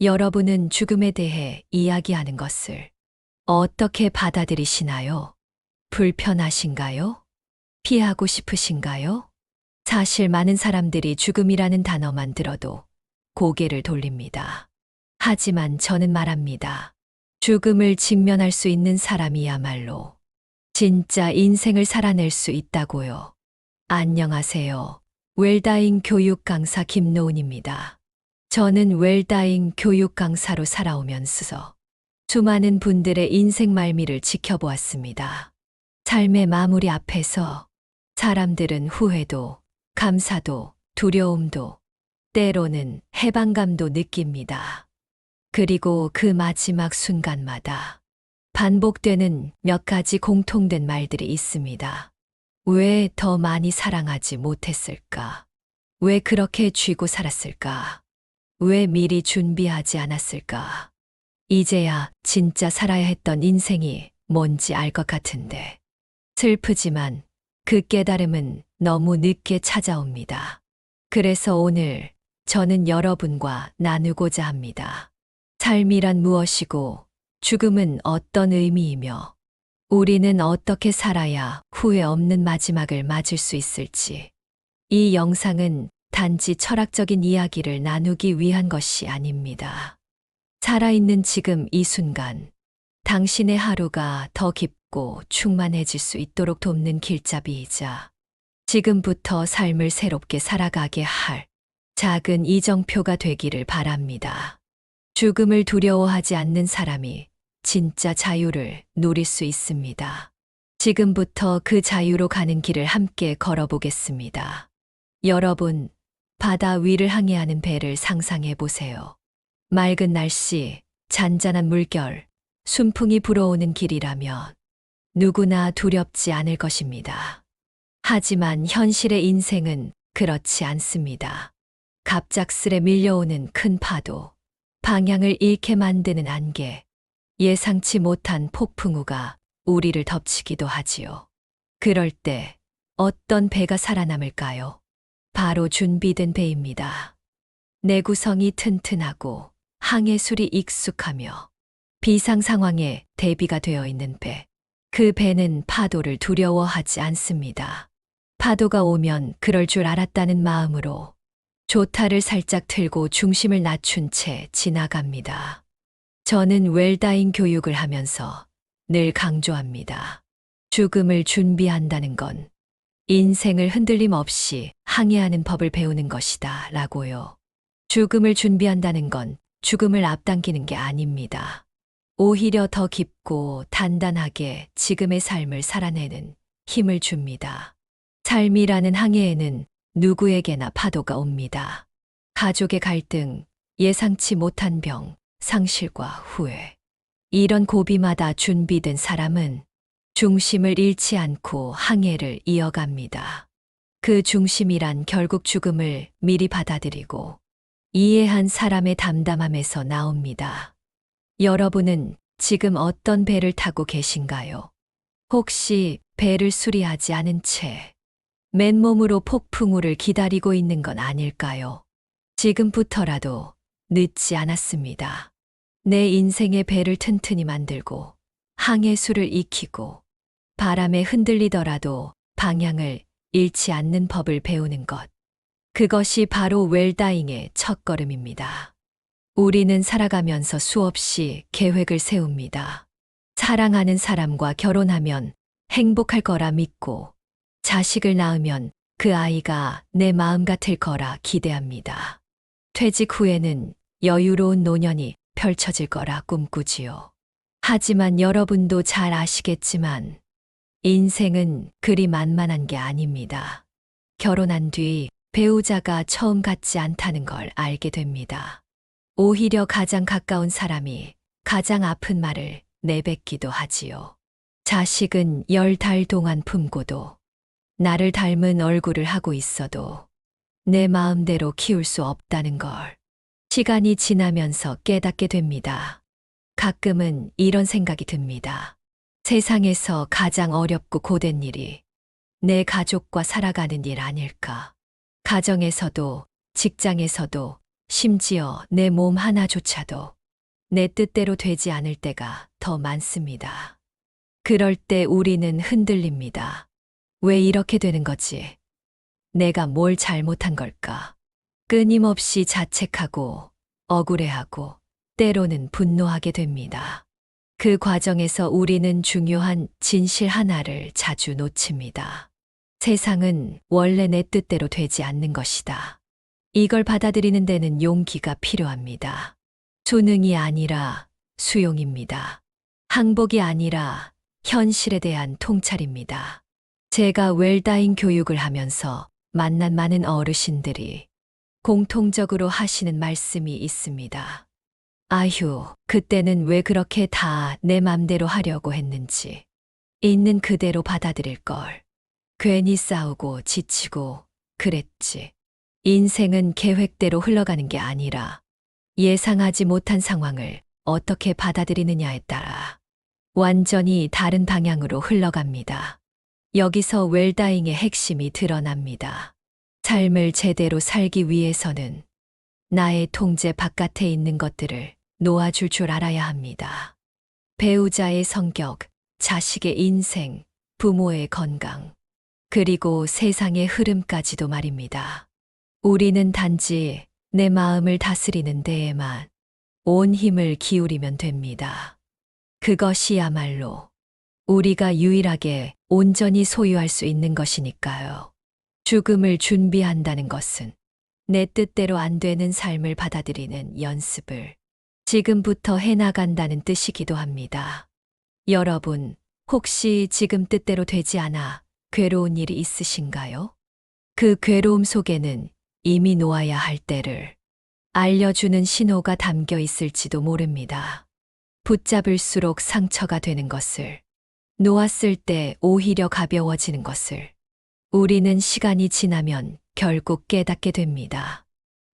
여러분은 죽음에 대해 이야기하는 것을 어떻게 받아들이시나요? 불편하신가요? 피하고 싶으신가요? 사실 많은 사람들이 죽음이라는 단어만 들어도 고개를 돌립니다. 하지만 저는 말합니다. 죽음을 직면할 수 있는 사람이야말로 진짜 인생을 살아낼 수 있다고요. 안녕하세요. 웰다잉 교육 강사 김노은입니다. 저는 웰다잉 교육 강사로 살아오면서 수많은 분들의 인생 말미를 지켜보았습니다. 삶의 마무리 앞에서 사람들은 후회도, 감사도, 두려움도, 때로는 해방감도 느낍니다. 그리고 그 마지막 순간마다 반복되는 몇 가지 공통된 말들이 있습니다. 왜 더 많이 사랑하지 못했을까? 왜 그렇게 쥐고 살았을까? 왜 미리 준비하지 않았을까? 이제야 진짜 살아야 했던 인생이 뭔지 알 것 같은데. 슬프지만 그 깨달음은 너무 늦게 찾아옵니다. 그래서 오늘 저는 여러분과 나누고자 합니다. 삶이란 무엇이고 죽음은 어떤 의미이며 우리는 어떻게 살아야 후회 없는 마지막을 맞을 수 있을지. 이 영상은 단지 철학적인 이야기를 나누기 위한 것이 아닙니다. 살아있는 지금 이 순간, 당신의 하루가 더 깊고 충만해질 수 있도록 돕는 길잡이이자 지금부터 삶을 새롭게 살아가게 할 작은 이정표가 되기를 바랍니다. 죽음을 두려워하지 않는 사람이 진짜 자유를 누릴 수 있습니다. 지금부터 그 자유로 가는 길을 함께 걸어보겠습니다. 여러분, 바다 위를 항해하는 배를 상상해 보세요. 맑은 날씨, 잔잔한 물결, 순풍이 불어오는 길이라면 누구나 두렵지 않을 것입니다. 하지만 현실의 인생은 그렇지 않습니다. 갑작스레 밀려오는 큰 파도, 방향을 잃게 만드는 안개, 예상치 못한 폭풍우가 우리를 덮치기도 하지요. 그럴 때 어떤 배가 살아남을까요? 바로 준비된 배입니다. 내구성이 튼튼하고 항해술이 익숙하며 비상 상황에 대비가 되어 있는 배. 그 배는 파도를 두려워하지 않습니다. 파도가 오면 그럴 줄 알았다는 마음으로 조타를 살짝 틀고 중심을 낮춘 채 지나갑니다. 저는 웰다잉 교육을 하면서 늘 강조합니다. 죽음을 준비한다는 건 인생을 흔들림 없이 항해하는 법을 배우는 것이다 라고요. 죽음을 준비한다는 건 죽음을 앞당기는 게 아닙니다. 오히려 더 깊고 단단하게 지금의 삶을 살아내는 힘을 줍니다. 삶이라는 항해에는 누구에게나 파도가 옵니다. 가족의 갈등, 예상치 못한 병, 상실과 후회. 이런 고비마다 준비된 사람은 중심을 잃지 않고 항해를 이어갑니다. 그 중심이란 결국 죽음을 미리 받아들이고 이해한 사람의 담담함에서 나옵니다. 여러분은 지금 어떤 배를 타고 계신가요? 혹시 배를 수리하지 않은 채 맨몸으로 폭풍우를 기다리고 있는 건 아닐까요? 지금부터라도 늦지 않았습니다. 내 인생의 배를 튼튼히 만들고 항해수를 익히고 바람에 흔들리더라도 방향을 잃지 않는 법을 배우는 것. 그것이 바로 웰다잉의 첫걸음입니다. 우리는 살아가면서 수없이 계획을 세웁니다. 사랑하는 사람과 결혼하면 행복할 거라 믿고 자식을 낳으면 그 아이가 내 마음 같을 거라 기대합니다. 퇴직 후에는 여유로운 노년이 펼쳐질 거라 꿈꾸지요. 하지만 여러분도 잘 아시겠지만 인생은 그리 만만한 게 아닙니다. 결혼한 뒤 배우자가 처음 같지 않다는 걸 알게 됩니다. 오히려 가장 가까운 사람이 가장 아픈 말을 내뱉기도 하지요. 자식은 열 달 동안 품고도 나를 닮은 얼굴을 하고 있어도 내 마음대로 키울 수 없다는 걸 시간이 지나면서 깨닫게 됩니다. 가끔은 이런 생각이 듭니다. 세상에서 가장 어렵고 고된 일이 내 가족과 살아가는 일 아닐까. 가정에서도, 직장에서도, 심지어 내 몸 하나조차도 내 뜻대로 되지 않을 때가 더 많습니다. 그럴 때 우리는 흔들립니다. 왜 이렇게 되는 거지? 내가 뭘 잘못한 걸까? 끊임없이 자책하고 억울해하고 때로는 분노하게 됩니다. 그 과정에서 우리는 중요한 진실 하나를 자주 놓칩니다. 세상은 원래 내 뜻대로 되지 않는 것이다. 이걸 받아들이는 데는 용기가 필요합니다. 수능이 아니라 수용입니다. 항복이 아니라 현실에 대한 통찰입니다. 제가 웰다잉 교육을 하면서 만난 많은 어르신들이 공통적으로 하시는 말씀이 있습니다. 아휴, 그때는 왜 그렇게 다 내 맘대로 하려고 했는지. 있는 그대로 받아들일 걸. 괜히 싸우고 지치고 그랬지. 인생은 계획대로 흘러가는 게 아니라 예상하지 못한 상황을 어떻게 받아들이느냐에 따라 완전히 다른 방향으로 흘러갑니다. 여기서 웰다잉의 핵심이 드러납니다. 삶을 제대로 살기 위해서는 나의 통제 바깥에 있는 것들을 놓아줄 줄 알아야 합니다. 배우자의 성격, 자식의 인생, 부모의 건강, 그리고 세상의 흐름까지도 말입니다. 우리는 단지 내 마음을 다스리는 데에만 온 힘을 기울이면 됩니다. 그것이야말로 우리가 유일하게 온전히 소유할 수 있는 것이니까요. 죽음을 준비한다는 것은 내 뜻대로 안 되는 삶을 받아들이는 연습을 지금부터 해나간다는 뜻이기도 합니다. 여러분, 혹시 지금 뜻대로 되지 않아 괴로운 일이 있으신가요? 그 괴로움 속에는 이미 놓아야 할 때를 알려주는 신호가 담겨 있을지도 모릅니다. 붙잡을수록 상처가 되는 것을, 놓았을 때 오히려 가벼워지는 것을, 우리는 시간이 지나면 결국 깨닫게 됩니다.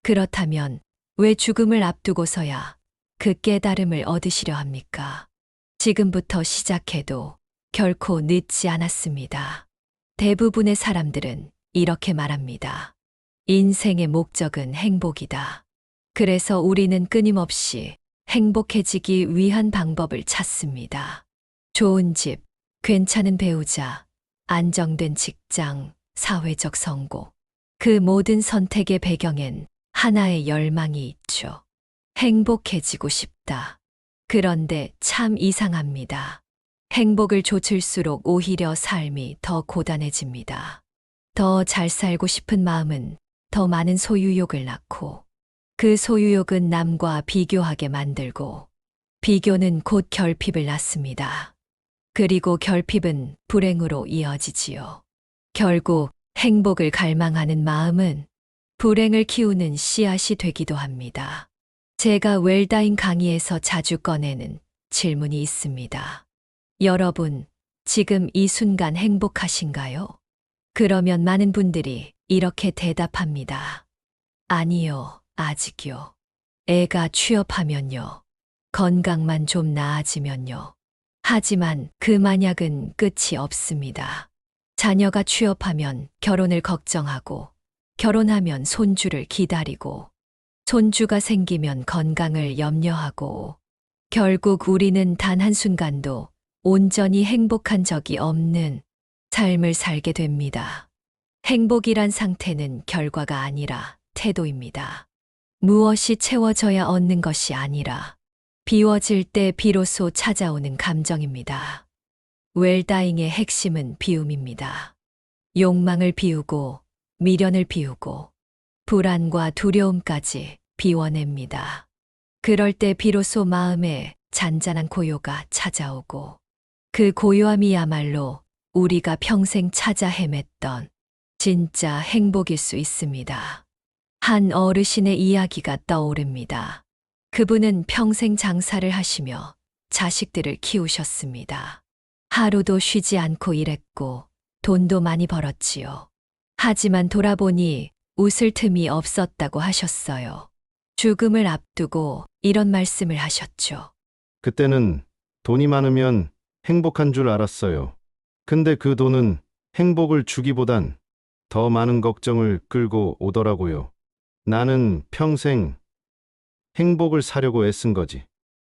그렇다면 왜 죽음을 앞두고서야 그 깨달음을 얻으시려 합니까? 지금부터 시작해도 결코 늦지 않았습니다. 대부분의 사람들은 이렇게 말합니다. 인생의 목적은 행복이다. 그래서 우리는 끊임없이 행복해지기 위한 방법을 찾습니다. 좋은 집, 괜찮은 배우자, 안정된 직장, 사회적 성공. 그 모든 선택의 배경엔 하나의 열망이 있죠. 행복해지고 싶다. 그런데 참 이상합니다. 행복을 좇을수록 오히려 삶이 더 고단해집니다. 더 잘 살고 싶은 마음은 더 많은 소유욕을 낳고 그 소유욕은 남과 비교하게 만들고 비교는 곧 결핍을 낳습니다. 그리고 결핍은 불행으로 이어지지요. 결국 행복을 갈망하는 마음은 불행을 키우는 씨앗이 되기도 합니다. 제가 웰다인 강의에서 자주 꺼내는 질문이 있습니다. 여러분, 지금 이 순간 행복하신가요? 그러면 많은 분들이 이렇게 대답합니다. 아니요, 아직요. 애가 취업하면요. 건강만 좀 나아지면요. 하지만 그 만약은 끝이 없습니다. 자녀가 취업하면 결혼을 걱정하고, 결혼하면 손주를 기다리고, 손주가 생기면 건강을 염려하고, 결국 우리는 단 한순간도 온전히 행복한 적이 없는 삶을 살게 됩니다. 행복이란 상태는 결과가 아니라 태도입니다. 무엇이 채워져야 얻는 것이 아니라 비워질 때 비로소 찾아오는 감정입니다. 웰다잉의 핵심은 비움입니다. 욕망을 비우고 미련을 비우고 불안과 두려움까지 비워냅니다. 그럴 때 비로소 마음에 잔잔한 고요가 찾아오고 그 고요함이야말로 우리가 평생 찾아 헤맸던 진짜 행복일 수 있습니다. 한 어르신의 이야기가 떠오릅니다. 그분은 평생 장사를 하시며 자식들을 키우셨습니다. 하루도 쉬지 않고 일했고 돈도 많이 벌었지요. 하지만 돌아보니 웃을 틈이 없었다고 하셨어요. 죽음을 앞두고 이런 말씀을 하셨죠. 그때는 돈이 많으면 행복한 줄 알았어요. 근데 그 돈은 행복을 주기보단 더 많은 걱정을 끌고 오더라고요. 나는 평생 행복을 사려고 애쓴 거지.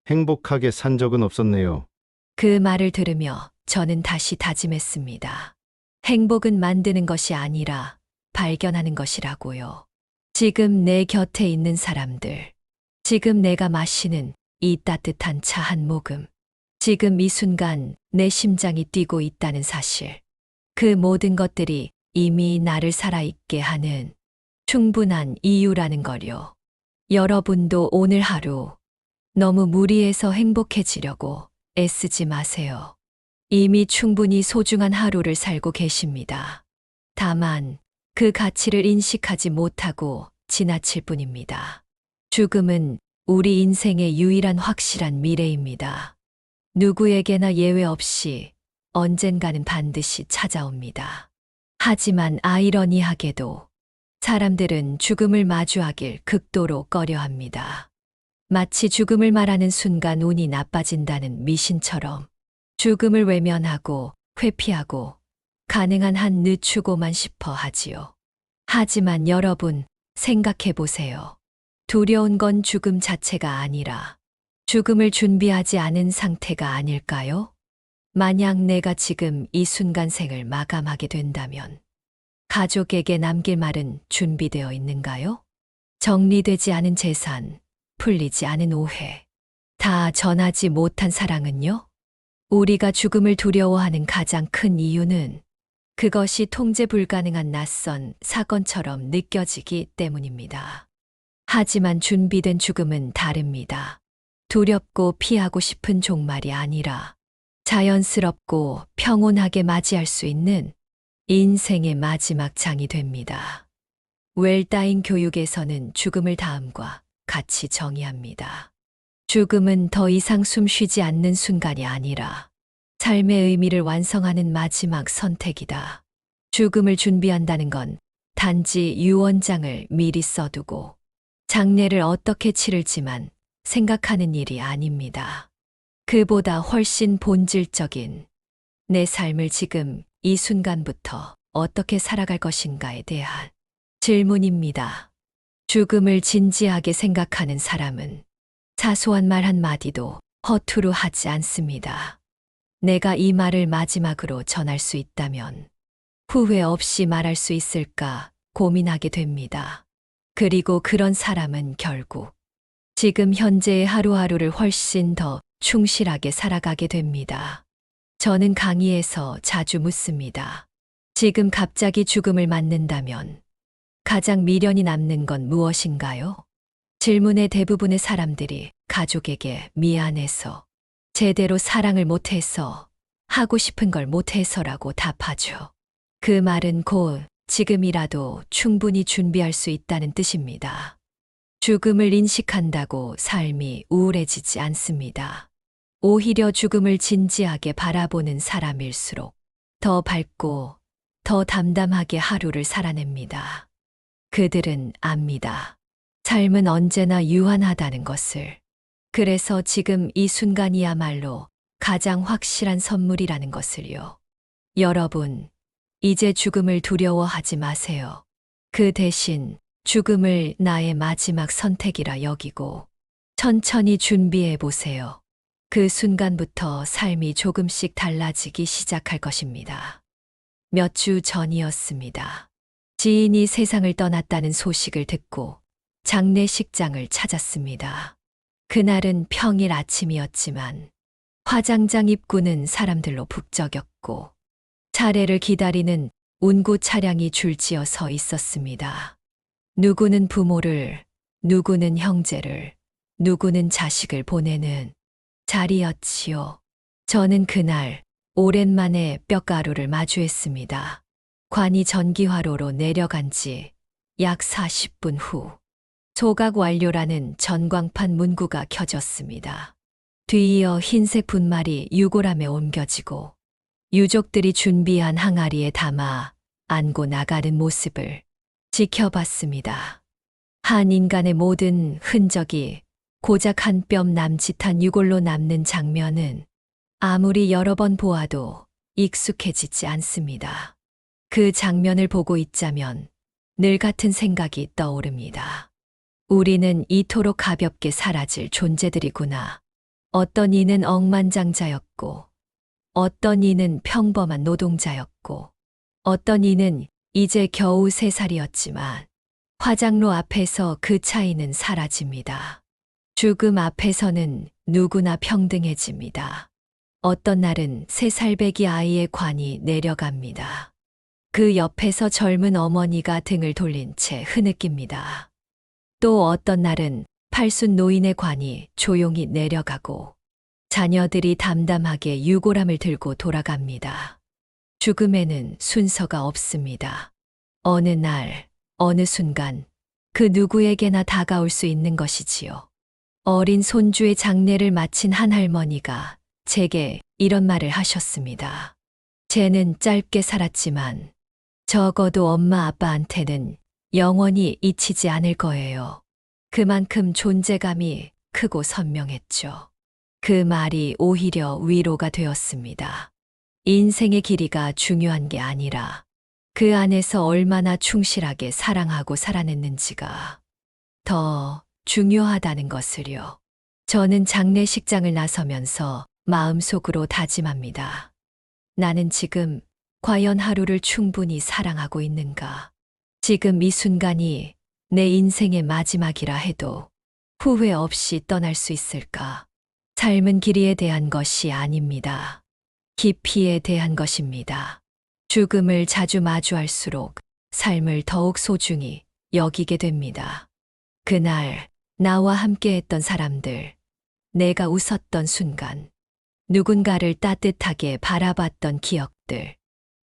행복하게 산 적은 없었네요. 그 말을 들으며 저는 다시 다짐했습니다. 행복은 만드는 것이 아니라 발견하는 것이라고요. 지금 내 곁에 있는 사람들, 지금 내가 마시는 이 따뜻한 차 한 모금, 지금 이 순간 내 심장이 뛰고 있다는 사실, 그 모든 것들이 이미 나를 살아있게 하는 충분한 이유라는 거요. 여러분도 오늘 하루 너무 무리해서 행복해지려고 애쓰지 마세요. 이미 충분히 소중한 하루를 살고 계십니다. 다만 그 가치를 인식하지 못하고 지나칠 뿐입니다. 죽음은 우리 인생의 유일한 확실한 미래입니다. 누구에게나 예외 없이 언젠가는 반드시 찾아옵니다. 하지만 아이러니하게도 사람들은 죽음을 마주하길 극도로 꺼려 합니다. 마치 죽음을 말하는 순간 운이 나빠진다는 미신처럼 죽음을 외면하고 회피하고 가능한 한 늦추고만 싶어 하지요. 하지만 여러분 생각해 보세요. 두려운 건 죽음 자체가 아니라 죽음을 준비하지 않은 상태가 아닐까요? 만약 내가 지금 이 순간 생을 마감하게 된다면 가족에게 남길 말은 준비되어 있는가요? 정리되지 않은 재산, 풀리지 않은 오해, 다 전하지 못한 사랑은요? 우리가 죽음을 두려워하는 가장 큰 이유는 그것이 통제 불가능한 낯선 사건처럼 느껴지기 때문입니다. 하지만 준비된 죽음은 다릅니다. 두렵고 피하고 싶은 종말이 아니라 자연스럽고 평온하게 맞이할 수 있는 인생의 마지막 장이 됩니다. 웰다인 교육에서는 죽음을 다음과 같이 정의합니다. 죽음은 더 이상 숨 쉬지 않는 순간이 아니라 삶의 의미를 완성하는 마지막 선택이다. 죽음을 준비한다는 건 단지 유언장을 미리 써두고 장례를 어떻게 치를지만 생각하는 일이 아닙니다. 그보다 훨씬 본질적인 내 삶을 지금 이 순간부터 어떻게 살아갈 것인가에 대한 질문입니다. 죽음을 진지하게 생각하는 사람은 사소한 말 한마디도 허투루 하지 않습니다. 내가 이 말을 마지막으로 전할 수 있다면 후회 없이 말할 수 있을까 고민하게 됩니다. 그리고 그런 사람은 결국 지금 현재의 하루하루를 훨씬 더 충실하게 살아가게 됩니다. 저는 강의에서 자주 묻습니다. 지금 갑자기 죽음을 맞는다면 가장 미련이 남는 건 무엇인가요? 질문의 대부분의 사람들이 가족에게 미안해서, 제대로 사랑을 못해서, 하고 싶은 걸 못해서라고 답하죠. 그 말은 곧 지금이라도 충분히 준비할 수 있다는 뜻입니다. 죽음을 인식한다고 삶이 우울해지지 않습니다. 오히려 죽음을 진지하게 바라보는 사람일수록 더 밝고 더 담담하게 하루를 살아냅니다. 그들은 압니다. 삶은 언제나 유한하다는 것을. 그래서 지금 이 순간이야말로 가장 확실한 선물이라는 것을요. 여러분, 이제 죽음을 두려워하지 마세요. 그 대신 죽음을 나의 마지막 선택이라 여기고 천천히 준비해 보세요. 그 순간부터 삶이 조금씩 달라지기 시작할 것입니다. 몇 주 전이었습니다. 지인이 세상을 떠났다는 소식을 듣고 장례식장을 찾았습니다. 그날은 평일 아침이었지만 화장장 입구는 사람들로 북적였고 차례를 기다리는 운구 차량이 줄지어 서 있었습니다. 누구는 부모를, 누구는 형제를, 누구는 자식을 보내는 자리였지요. 저는 그날 오랜만에 뼈가루를 마주했습니다. 관이 전기화로로 내려간 지 약 40분 후 조각 완료라는 전광판 문구가 켜졌습니다. 뒤이어 흰색 분말이 유골함에 옮겨지고 유족들이 준비한 항아리에 담아 안고 나가는 모습을 지켜봤습니다. 한 인간의 모든 흔적이 고작 한 뼘 남짓한 유골로 남는 장면은 아무리 여러 번 보아도 익숙해지지 않습니다. 그 장면을 보고 있자면 늘 같은 생각이 떠오릅니다. 우리는 이토록 가볍게 사라질 존재들이구나. 어떤 이는 억만장자였고, 어떤 이는 평범한 노동자였고, 어떤 이는 이제 겨우 세 살이었지만, 화장로 앞에서 그 차이는 사라집니다. 죽음 앞에서는 누구나 평등해집니다. 어떤 날은 세 살배기 아이의 관이 내려갑니다. 그 옆에서 젊은 어머니가 등을 돌린 채 흐느낍니다. 또 어떤 날은 팔순 노인의 관이 조용히 내려가고 자녀들이 담담하게 유골함을 들고 돌아갑니다. 죽음에는 순서가 없습니다. 어느 날, 어느 순간, 그 누구에게나 다가올 수 있는 것이지요. 어린 손주의 장례를 마친 한 할머니가 제게 이런 말을 하셨습니다. 쟤는 짧게 살았지만 적어도 엄마 아빠한테는 영원히 잊히지 않을 거예요. 그만큼 존재감이 크고 선명했죠. 그 말이 오히려 위로가 되었습니다. 인생의 길이가 중요한 게 아니라 그 안에서 얼마나 충실하게 사랑하고 살아냈는지가 더 중요하다는 것을요. 저는 장례식장을 나서면서 마음속으로 다짐합니다. 나는 지금 과연 하루를 충분히 사랑하고 있는가? 지금 이 순간이 내 인생의 마지막이라 해도 후회 없이 떠날 수 있을까? 삶은 길이에 대한 것이 아닙니다. 깊이에 대한 것입니다. 죽음을 자주 마주할수록 삶을 더욱 소중히 여기게 됩니다. 그날 나와 함께 했던 사람들, 내가 웃었던 순간, 누군가를 따뜻하게 바라봤던 기억들,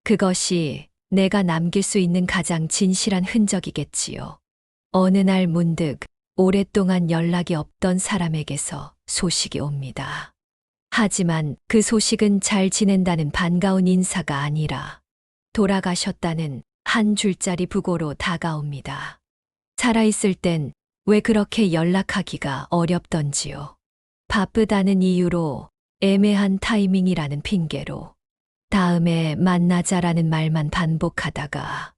그것이 내가 남길 수 있는 가장 진실한 흔적이겠지요. 어느 날 문득 오랫동안 연락이 없던 사람에게서 소식이 옵니다. 하지만 그 소식은 잘 지낸다는 반가운 인사가 아니라 돌아가셨다는 한 줄짜리 부고로 다가옵니다. 살아있을 땐 왜 그렇게 연락하기가 어렵던지요. 바쁘다는 이유로 애매한 타이밍이라는 핑계로 다음에 만나자라는 말만 반복하다가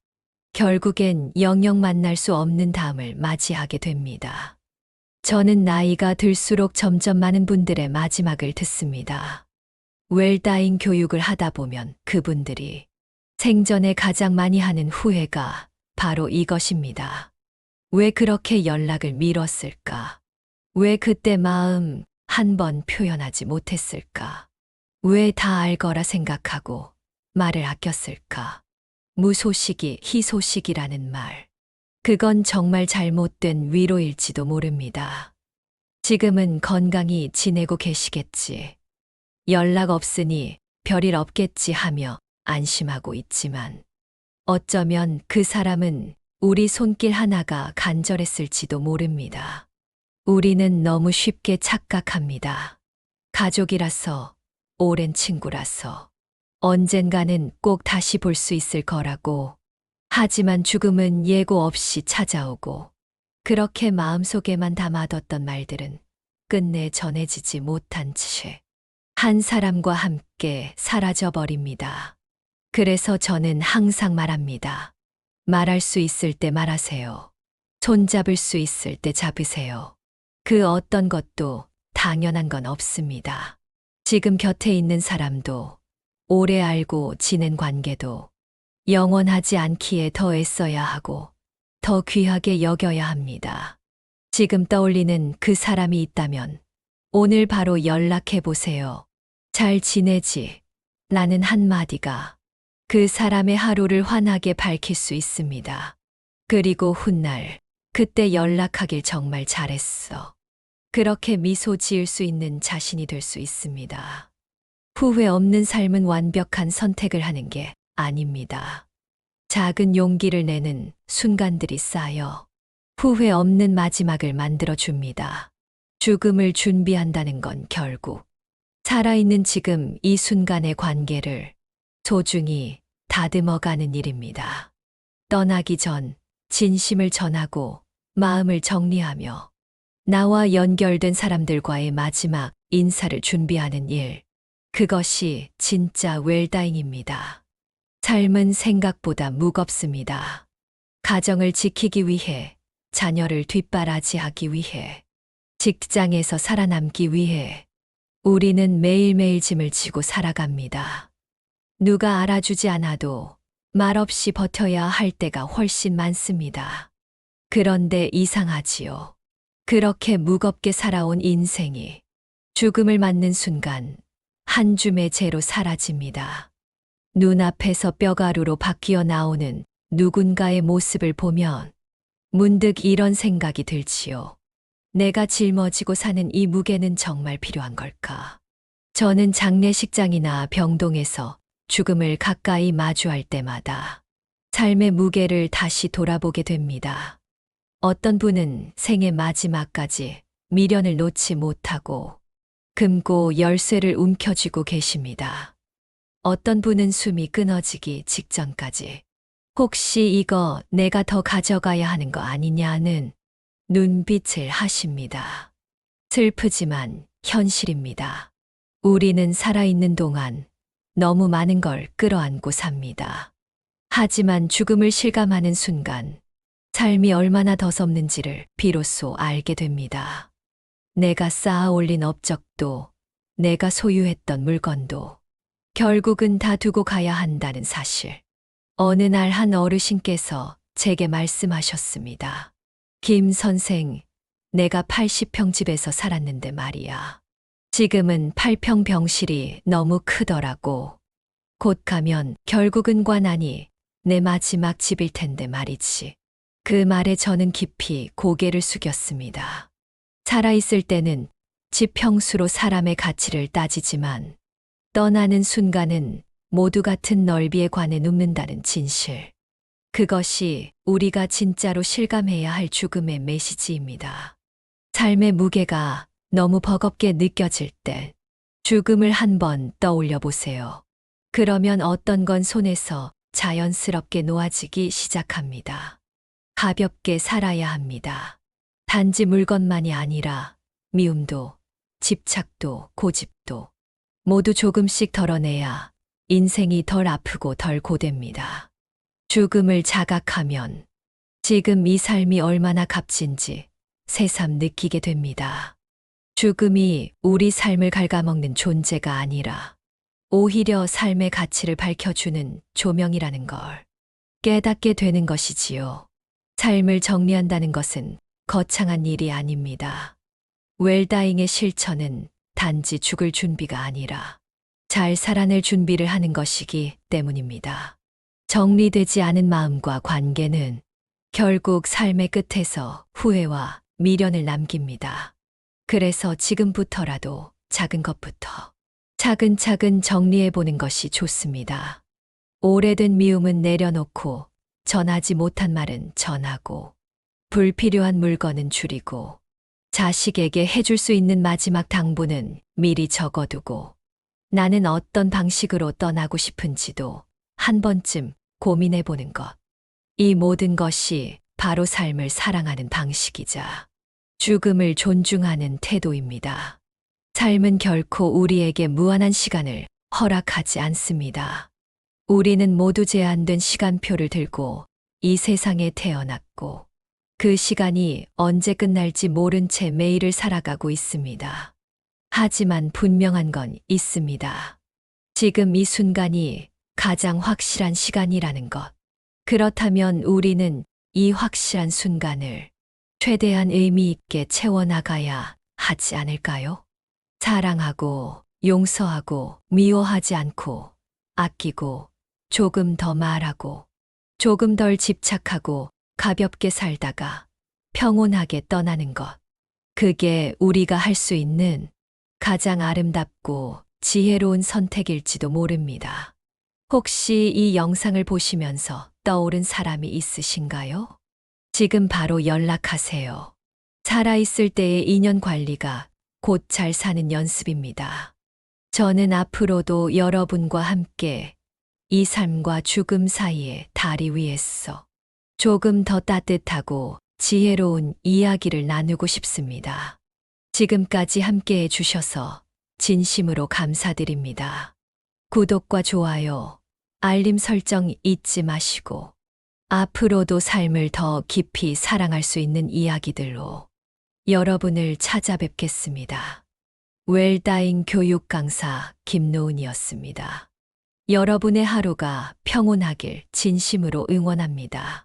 결국엔 영영 만날 수 없는 다음을 맞이하게 됩니다. 저는 나이가 들수록 점점 많은 분들의 마지막을 듣습니다. 웰다잉 교육을 하다 보면 그분들이 생전에 가장 많이 하는 후회가 바로 이것입니다. 왜 그렇게 연락을 미뤘을까? 왜 그때 마음 한 번 표현하지 못했을까? 왜 다 알 거라 생각하고 말을 아꼈을까? 무소식이 희소식이라는 말. 그건 정말 잘못된 위로일지도 모릅니다. 지금은 건강히 지내고 계시겠지. 연락 없으니 별일 없겠지 하며 안심하고 있지만 어쩌면 그 사람은 우리 손길 하나가 간절했을지도 모릅니다. 우리는 너무 쉽게 착각합니다. 가족이라서, 오랜 친구라서, 언젠가는 꼭 다시 볼 수 있을 거라고. 하지만 죽음은 예고 없이 찾아오고, 그렇게 마음속에만 담아뒀던 말들은 끝내 전해지지 못한 채, 한 사람과 함께 사라져 버립니다. 그래서 저는 항상 말합니다. 말할 수 있을 때 말하세요. 손잡을 수 있을 때 잡으세요. 그 어떤 것도 당연한 건 없습니다. 지금 곁에 있는 사람도, 오래 알고 지낸 관계도, 영원하지 않기에 더 애써야 하고, 더 귀하게 여겨야 합니다. 지금 떠올리는 그 사람이 있다면, 오늘 바로 연락해 보세요. 잘 지내지? 라는 한마디가 그 사람의 하루를 환하게 밝힐 수 있습니다. 그리고 훗날, 그때 연락하길 정말 잘했어. 그렇게 미소 지을 수 있는 자신이 될 수 있습니다. 후회 없는 삶은 완벽한 선택을 하는 게 아닙니다. 작은 용기를 내는 순간들이 쌓여 후회 없는 마지막을 만들어 줍니다. 죽음을 준비한다는 건 결국 살아있는 지금 이 순간의 관계를 소중히 다듬어 가는 일입니다. 떠나기 전 진심을 전하고 마음을 정리하며 나와 연결된 사람들과의 마지막 인사를 준비하는 일. 그것이 진짜 웰다잉입니다. 삶은 생각보다 무겁습니다. 가정을 지키기 위해 자녀를 뒷바라지하기 위해, 직장에서 살아남기 위해, 우리는 매일매일 짐을 지고 살아갑니다. 누가 알아주지 않아도 말없이 버텨야 할 때가 훨씬 많습니다. 그런데 이상하지요. 그렇게 무겁게 살아온 인생이 죽음을 맞는 순간 한 줌의 재로 사라집니다. 눈앞에서 뼈가루로 바뀌어 나오는 누군가의 모습을 보면 문득 이런 생각이 들지요. 내가 짊어지고 사는 이 무게는 정말 필요한 걸까? 저는 장례식장이나 병동에서 죽음을 가까이 마주할 때마다 삶의 무게를 다시 돌아보게 됩니다. 어떤 분은 생의 마지막까지 미련을 놓지 못하고 금고 열쇠를 움켜쥐고 계십니다. 어떤 분은 숨이 끊어지기 직전까지 혹시 이거 내가 더 가져가야 하는 거 아니냐는 눈빛을 하십니다. 슬프지만 현실입니다. 우리는 살아있는 동안 너무 많은 걸 끌어안고 삽니다. 하지만 죽음을 실감하는 순간 삶이 얼마나 더섭는지를 비로소 알게 됩니다. 내가 쌓아 올린 업적도 내가 소유했던 물건도 결국은 다 두고 가야 한다는 사실. 어느 날 한 어르신께서 제게 말씀하셨습니다. 김 선생, 내가 80평 집에서 살았는데 말이야. 지금은 8평 병실이 너무 크더라고. 곧 가면 결국은 관하니 내 마지막 집일 텐데 말이지. 그 말에 저는 깊이 고개를 숙였습니다. 살아있을 때는 집 평수로 사람의 가치를 따지지만 떠나는 순간은 모두 같은 넓이에 관해 눕는다는 진실. 그것이 우리가 진짜로 실감해야 할 죽음의 메시지입니다. 삶의 무게가 너무 버겁게 느껴질 때 죽음을 한번 떠올려 보세요. 그러면 어떤 건 손에서 자연스럽게 놓아지기 시작합니다. 가볍게 살아야 합니다. 단지 물건만이 아니라 미움도, 집착도, 고집도 모두 조금씩 덜어내야 인생이 덜 아프고 덜 고됩니다. 죽음을 자각하면 지금 이 삶이 얼마나 값진지 새삼 느끼게 됩니다. 죽음이 우리 삶을 갉아먹는 존재가 아니라 오히려 삶의 가치를 밝혀주는 조명이라는 걸 깨닫게 되는 것이지요. 삶을 정리한다는 것은 거창한 일이 아닙니다. 웰다잉의 실천은 단지 죽을 준비가 아니라 잘 살아낼 준비를 하는 것이기 때문입니다. 정리되지 않은 마음과 관계는 결국 삶의 끝에서 후회와 미련을 남깁니다. 그래서 지금부터라도 작은 것부터 차근차근 정리해 보는 것이 좋습니다. 오래된 미움은 내려놓고 전하지 못한 말은 전하고 불필요한 물건은 줄이고 자식에게 해줄 수 있는 마지막 당부는 미리 적어두고 나는 어떤 방식으로 떠나고 싶은지도 한 번쯤 고민해 보는 것. 이 모든 것이 바로 삶을 사랑하는 방식이자 죽음을 존중하는 태도입니다. 삶은 결코 우리에게 무한한 시간을 허락하지 않습니다. 우리는 모두 제한된 시간표를 들고 이 세상에 태어났고 그 시간이 언제 끝날지 모른 채 매일을 살아가고 있습니다. 하지만 분명한 건 있습니다. 지금 이 순간이 가장 확실한 시간이라는 것. 그렇다면 우리는 이 확실한 순간을 최대한 의미 있게 채워나가야 하지 않을까요? 사랑하고 용서하고 미워하지 않고 아끼고 조금 더 말하고 조금 덜 집착하고 가볍게 살다가 평온하게 떠나는 것. 그게 우리가 할 수 있는 가장 아름답고 지혜로운 선택일지도 모릅니다. 혹시 이 영상을 보시면서 떠오른 사람이 있으신가요? 지금 바로 연락하세요. 살아있을 때의 인연 관리가 곧 잘 사는 연습입니다. 저는 앞으로도 여러분과 함께 이 삶과 죽음 사이의 다리 위에서 조금 더 따뜻하고 지혜로운 이야기를 나누고 싶습니다. 지금까지 함께 해주셔서 진심으로 감사드립니다. 구독과 좋아요, 알림 설정 잊지 마시고 앞으로도 삶을 더 깊이 사랑할 수 있는 이야기들로 여러분을 찾아뵙겠습니다. 웰다잉 교육 강사 김노은이었습니다. 여러분의 하루가 평온하길 진심으로 응원합니다.